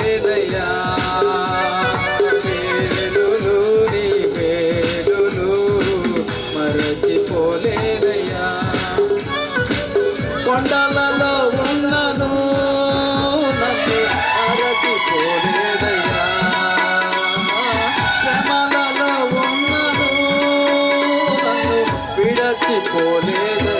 వేదయా వేలులు నీ వేలులు మరచిపోలేదయా కొండలలో ఉన్నను నన్ను మరచిపోలేదయా శ్రమలలో ఉన్నను నన్ను విడచిపోలేదయా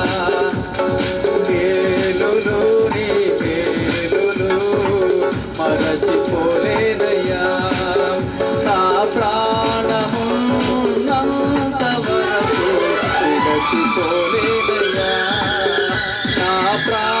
ప్రాణ